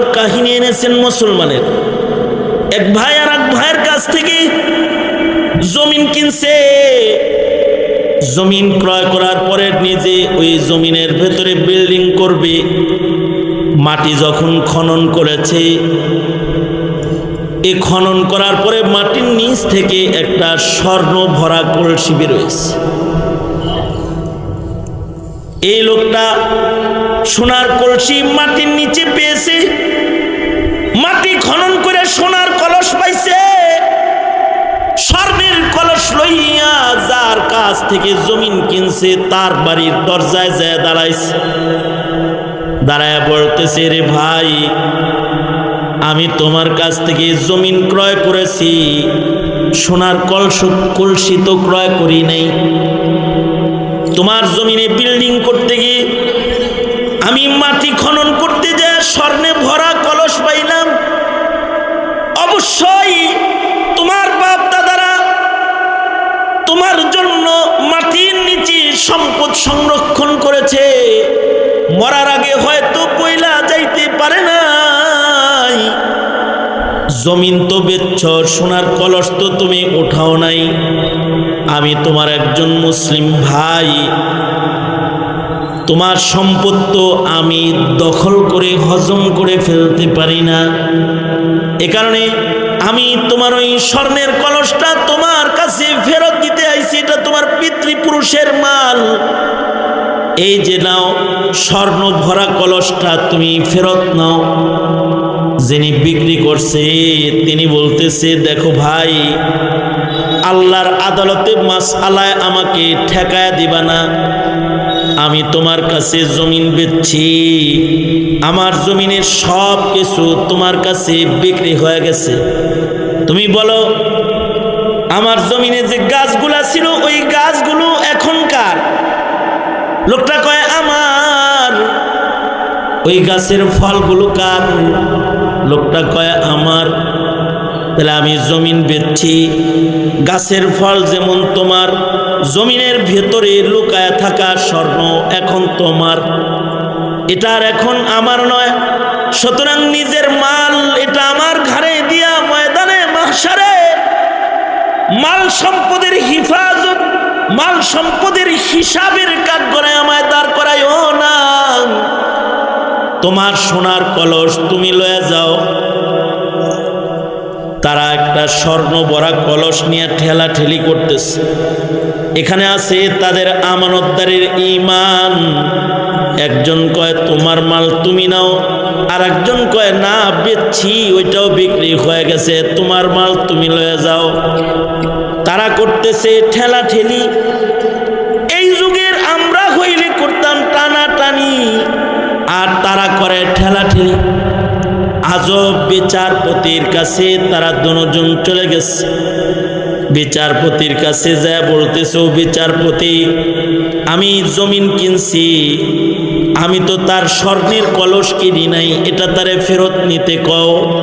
কাহিনী এনেছেন মুসলমানের। এক ভাই আর এক ভাইয়ের কাছ থেকে জমিন কিনছে। জমিন ক্রয় করার পরে নিজে ওই জমিনের ভেতরে বিল্ডিং করবে। মাটি যখন খনন করেছে, এ খনন করার পরে মাটির নিচ থেকে একটা স্বর্ণ ভরা কলসি বেরোয়েছে এই লোকটা সোনার কলসি মাটির নিচে পেয়েছে, মাটি খনন করে সোনার কলস পাইছে। স্বর্ণের কলস লইয়া যার কাছ থেকে জমিন কিনছে, তার বাড়ির দরজায় যায় দাঁড়াইছে। দাঁড়ায় বলতেছে, রে ভাই, আমি তোমার কাছ থেকে জমিন ক্রয় করেছি, সোনার কলস কলসি তো ক্রয় করি নাই। তোমার জমিনে বিল্ডিং করতে গিয়ে আমি মাটি খনন করতে যায় স্বর্ণে ভরা কলস পাইলাম। অবশ্যই তোমার বাপ দাদারা তোমার জন্য মাটির নিচে সম্পদ সংরক্ষণ করেছে। মরার আগে হয়তো পয়লা যাইতে পারে নাই। জমিন তো বেচ্ছ সোনার কলস তো তুমি ওঠাও নাই। আমি তোমার একজন মুসলিম ভাই। তোমার সম্পদ তো আমি দখল করে, হজম করে ফেলতে পারি না। এ কারণে আমি তোমার ওই স্বর্ণের কলসটা তোমার কাছে ফেরত দিতে আইছি, এটা তোমার পিতৃপুরুষের মাল। এই যে নাও, স্বর্ণ ভরা কলসটা তুমি ফেরত নাও। যিনি বিক্রি করছে, তিনি বলতেছে, দেখো ভাই আল্লাহর আদালতে মাস আলায় আমাকে ঠেকায় দিবা না। আমি তোমার কাছে জমিন বেচছি। আমার জমিনের সব কিছু তোমার কাছে বিক্রি হয়ে গেছে। তুমি বলো, আমার জমিনে যে গাছগুলা ছিল, ওই গাছগুলো এখনকার লোকটা কয়, আমার। ওই গাছের ফলগুলো কার? লোকটা কয়, আমার। তাহলে আমি জমিন বেচছি গাছের ফল যেমন তোমার, জমিনের ভেতরে লুকায় থাকা স্বর্ণ এখন তোমার। এটা আর এখন আমার নয়, সুতরাং নিজের মাল এটা আমার ঘাড়ে দিয়া ময়দানে মাসারে মাল সম্পদের হিফাজত, মাল সম্পদের হিসাবের কাজ করে আমায় দাঁড় করাইও না। তোমার সোনার কলস তুমি লয়ে যাও একটা স্বর্ণ বরা কলস নিয়ে ঠেলা ঠেলি করতেছে। এখানে আছে তাদের আমানতদারের ইমান একজন কয়, তোমার মাল তুমি নাও। আর একজন কয়, না, বেচছি, ওইটাও বিক্রি হয়ে গেছে। তোমার মাল তুমি লয়ে যাও। তারা করতেছে ঠেলা ঠেলি এই যুগের আমরা হইলে করতাম টানা টানি আর তারা করে ঠেলা ঠেলি আজব বিচারপতির কাছে তারা দুজন চলে গেছে। বিচারপতির কাছে যা বলতেছে "ও বিচারপতি, আমি জমিন কিনছি, আমি তো তার স্বর্ণের কলস কিনি নাই, এটা তারে ফেরত নিতে কও।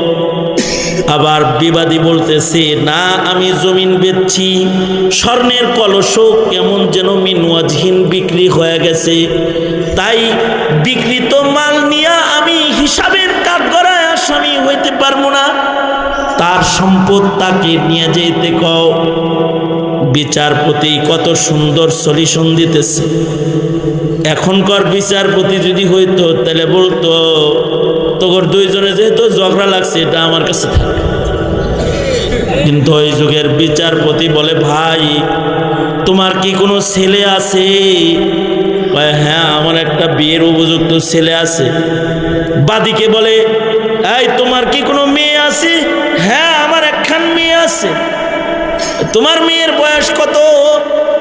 আবার বিবাদী বলতেছে, না, আমি জমিন বেচছি, স্বর্ণের কলসও কেমন যেন মিনওয়াজহীন বিক্রি হয়ে গেছে। তাই বিকৃত মাল পারব না। তার সম্পদ তাকে নিয়ে যেতে কও। বিচারপতি কত সুন্দর সলিউশন দিতেছে। এখনকার বিচারপতি যদি হইতো, তাহলে বলতো তোর দুইজনে যেহেতু ঝগড়া লাগছে, এটা আমার কাছে থাকে। কিন্তু ওই যুগের বিচারপতি বলে, ভাই, তোমার কি কোনো ছেলে আছে? হ্যাঁ আমার একটা বিয়ের উপযুক্ত ছেলে আছে। বাদিকে বলে এই, তোমার কি কোনো মেয়ে আছে? হ্যাঁ আমার একখান মেয়ে আছে। তোমার মেয়ের বয়স কত?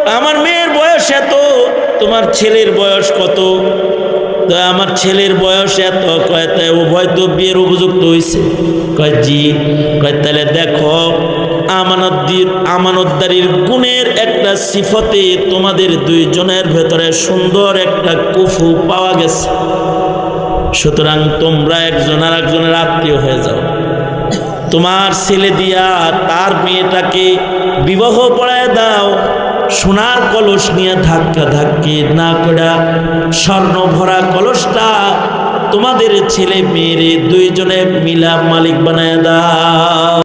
আমার মেয়ের বয়স এত। তোমার ছেলের বয়স কত? আমার ছেলের বয়স এত। কয়, তাই উভয় তো বিয়ের উপযুক্ত হয়েছে কয়, জি। কয়, তাহলে দেখো, আমানতদির, আমানতদারির গুণের একটা সিফতে তোমাদের দুইজনের ভেতরে সুন্দর একটা কুফু পাওয়া গেছে। সুতরাং তোমরা একজন আর একজনের আত্মীয় হয়ে যাও। তোমার ছেলে দিয়া তার মেয়েটাকে বিবাহ পড়ায় দাও, সোনার কলস নিয়ে ধাক্কা ধাক্কি না করা স্বর্ণ ভরা কলসটা তোমাদের ছেলে মেয়েরে দুইজনে মিলা মালিক বানায় দাও।